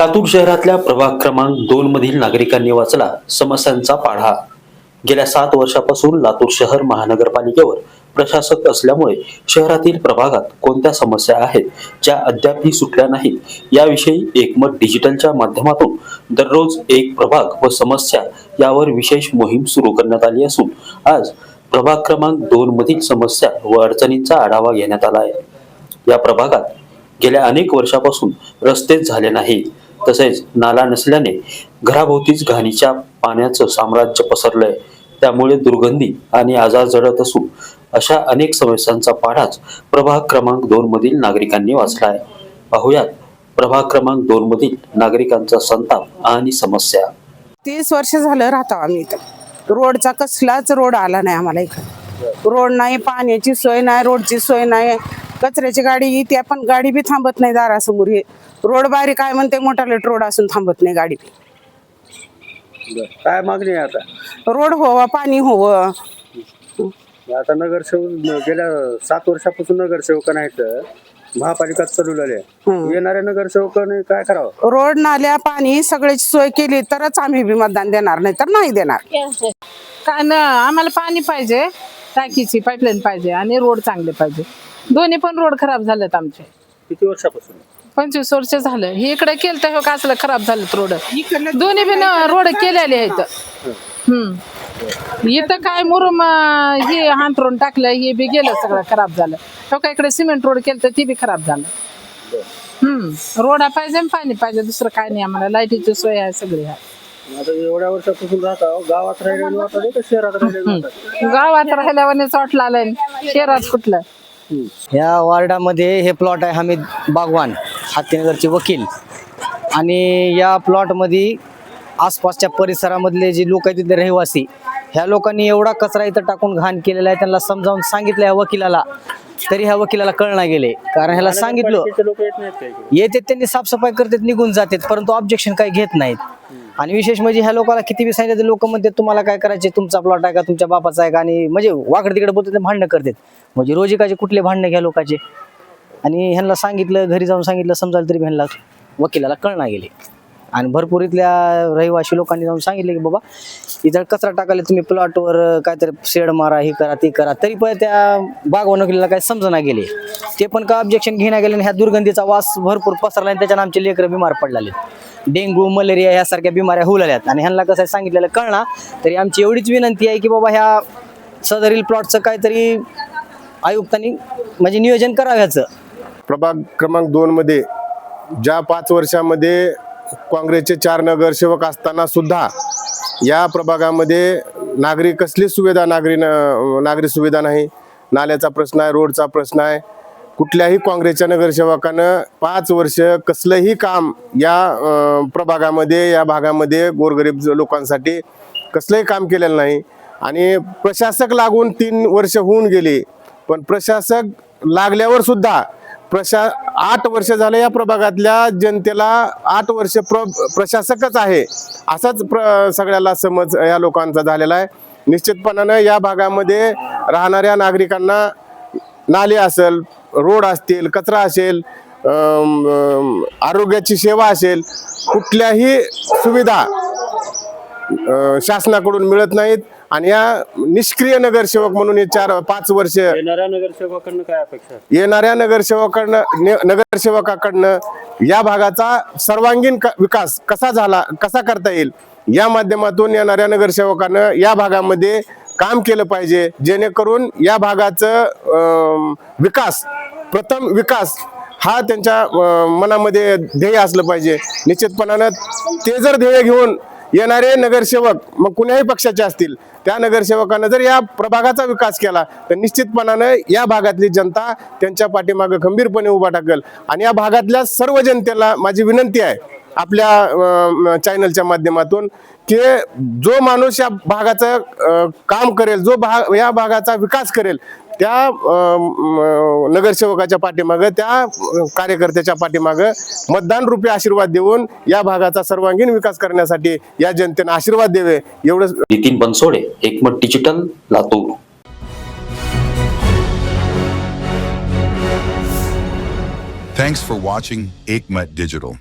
लातूर शहरातल्या प्रभाग क्रमांक दोन मधील नागरिकांनी वाचला समस्यांचा पाढा. गेल्या सात वर्षापासून लातूर शहर महानगरपालिकेवर प्रशासक असल्यामुळे शहरातील प्रभागात कोणत्या समस्या आहेत ज्या अद्यापही सुटल्या नाहीत याविषयी एकमत डिजिटलच्या माध्यमातून दररोज एक प्रभाग व समस्या यावर विशेष मोहीम सुरू करण्यात आली असून आज प्रभाग क्रमांक दोन मधील समस्या व अडचणींचा आढावा घेण्यात आला आहे. या प्रभागात गेल्या अनेक वर्षापासून रस्तेच झाले नाहीत. तसेच नाला नसल्याने घराभोवतीच घाणीच्या पाण्याचं साम्राज्य पसरलंय. त्यामुळे दुर्गंधी आणि आजार जडत असून अशा अनेक समस्यांचा पाढाच प्रभाग क्रमांक दोन मधील नागरिकांनी वाचला आहे पाहुयात प्रभाग क्रमांक दोन मधील नागरिकांचा संताप आणि समस्या. तीस वर्ष झालं राहतो आम्ही इथं. रोडचा कसलाच रोड आला नाही आम्हाला इथं रोड नाही पाण्याची सोय नाही रोडची सोय नाही. कचऱ्याची गाडी येते पण गाडी बी थांबत नाही दारासमोर. हे रोड बारी काय म्हणते मोठा लेट रोड असून थांबत नाही गाडी बी. काय मागणी आहे आता? रोड होवा पाणी होवं आता नगरसेवक गेल्या सात वर्षापासून नगरसेवक नाहीत. महापालिकात चालवलेले हम्म. येणाऱ्या नगरसेवकाने काय करावं? रोड नाल्या पाणी सगळ्याची सोय केली तरच आम्ही बी मतदान देणार नाही तर नाही देणार. काय ना आम्हाला पाणी पाहिजे टाकीची पाईपलाईन पाहिजे आणि रोड चांगले पाहिजे. दोन्ही पण रोड खराब झालेत आमचे. किती वर्षापासून? पंचवीस वर्ष झालं. हे इकडे केलं तर का असलं खराब झालेत रोड? दोन्ही बी रोड केलेले आहेत. हम्म. इथं काय मुरुम हे हांतरून टाकलं हे बी गेलं सगळं खराब झालं. तो काय इकडे सिमेंट रोड केलं तर ती बी खराब झालं. हम्म. रोडा पाहिजे पाणी पाहिजे दुसरं काय नाही आम्हाला. लाईटीची सोय आहे सगळी आहे. आता एवढ्या वर्षापासून राहता गावात राहिलेली वाटत का शहरात राहिलेली वाटत गावात राहिल्यावर शहरात कुठलं? या वार्डामध्ये हे प्लॉट आहे हमीद बागवान हातीनगरचे वकील. आणि या प्लॉटमध्ये आसपासच्या परिसरामधले जे लोक आहेत तिथले रहिवासी ह्या लोकांनी एवढा कचरा इथं टाकून घाण केलेला आहे त्यांना समजावून सांगितलं या वकिलाला. तरी ह्या वकिलाला कळना गेले. कारण ह्याला सांगितलं? येते त्यांनी साफसफाई करतात निघून जातात परंतु ऑब्जेक्शन काही घेत नाहीत. आणि विशेष म्हणजे ह्या लोकांना किती बी सांगितलं लोक म्हणतात तुम्हाला काय करायचे तुमचा प्लॉट आहे का? तुमच्या बापाचा आहे का? आणि म्हणजे वाकडे तिकडे बोलतात ते भांडणं करतात. म्हणजे रोजिकाचे कुठले भांडणं घ्या लोकांचे? आणि ह्यांना सांगितलं घरी जाऊन सांगितलं समजाल तरी ह्यांना वकिलाला कळना गेले. आणि भरपूर इथल्या रहिवासी लोकांनी जाऊन सांगितलं की बाबा इथं कचरा टाकायला तुम्ही प्लॉटवर काहीतरी शेड मारा हे करा ते करा. तरी पण त्या बागवान वकिलाला काही समजना गेले. ते पण का ऑब्जेक्शन घेण्या गेले आणि ह्या दुर्गंधीचा वास भरपूर पसरला आणि त्याच्यानं आमचे लेकरं बिमार पडलेले. डेंग्यू मलेरिया यासारख्या बिमाऱ्या होऊ लागल्यात आणि ह्यांना कसं आहे सांगितलेलं कळणार तरी आमची एवढीच विनंती आहे की बाबा ह्या सदरील प्लॉटचं काहीतरी आयुक्तांनी म्हणजे नियोजन कराव्याचं. प्रभाग क्रमांक दोनमध्ये ज्या पाच वर्षामध्ये काँग्रेसचे चार नगरसेवक असताना सुद्धा या प्रभागामध्ये नागरी कसली सुविधा नागरी न- नागरी सुविधा नाही? नाल्याचा प्रश्न आहे रोडचा प्रश्न आहे कुठल्याही काँग्रेसच्या नगरसेवकानं पाच वर्ष कसलंही काम या प्रभागामध्ये या भागामध्ये गोरगरीब लोकांसाठी कसलंही काम केलेलं नाही. आणि प्रशासक लागून तीन वर्ष होऊन गेली पण प्रशासक लागल्यावर सुद्धा प्रशा आठ वर्ष झाले या प्रभागातल्या जनतेला आठ वर्ष प्र प्रशासकच आहे असाच प्र सगळ्याला समज या लोकांचा झालेला आहे. निश्चितपणानं या भागामध्ये राहणाऱ्या नागरिकांना नाले असेल रोड असतील कचरा असेल आरोग्याची सेवा असेल कुठल्याही सुविधा शासनाकडून मिळत नाहीत आणि या निष्क्रिय नगरसेवक म्हणून हे चार पाच वर्ष येणाऱ्या नगरसेवकांना काय अपेक्षा? येणाऱ्या नगरसेवकांना ने- नगरसेवकाकडनं या भागाचा सर्वांगीण विकास कसा झाला कसा करता येईल या माध्यमातून येणाऱ्या नगरसेवकानं या भागामध्ये काम केलं पाहिजे जेणेकरून या भागाचं विकास प्रथम विकास हा त्यांच्या मनामध्ये ध्येय असलं पाहिजे. निश्चितपणानं ते जर ध्येय घेऊन येणारे नगरसेवक मग कुण्याही पक्षाचे असतील त्या नगरसेवकानं जर या प्रभागाचा विकास केला तर निश्चितपणानं या भागातली जनता त्यांच्या पाठीमागं खंबीरपणे उभा टाकेल आणि या भागातल्या सर्व जनतेला माझी विनंती आहे आपल्या चॅनलच्या माध्यमातून की जो माणूस या भागाचं काम करेल जो भाग या भागाचा विकास करेल त्या नगरसेवकाच्या पाठीमागं त्या कार्यकर्त्याच्या मागं मतदान रूपी आशीर्वाद देऊन या भागाचा सर्वांगीण विकास करण्यासाठी या जनतेनं आशीर्वाद देवे एवढंच Nitin Bansode Ekmat digital Latur Thanks for watching Aikmat Digital.